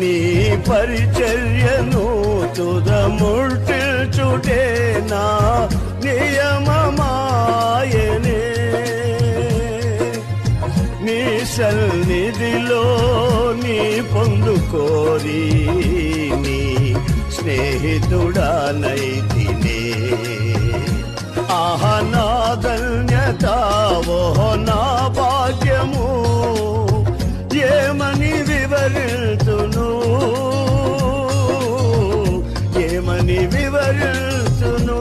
నీ పరిచర్యను తుదముల్చుటే నా నియమమాయనే. నీ సన్నిధిలో నీ పొందుకోరి నీ స్నేహితుడానైతినే ఆహ నా ధన్యత ఓహో నా భాగ్యము. ఏమని వివరి వివరిల్చును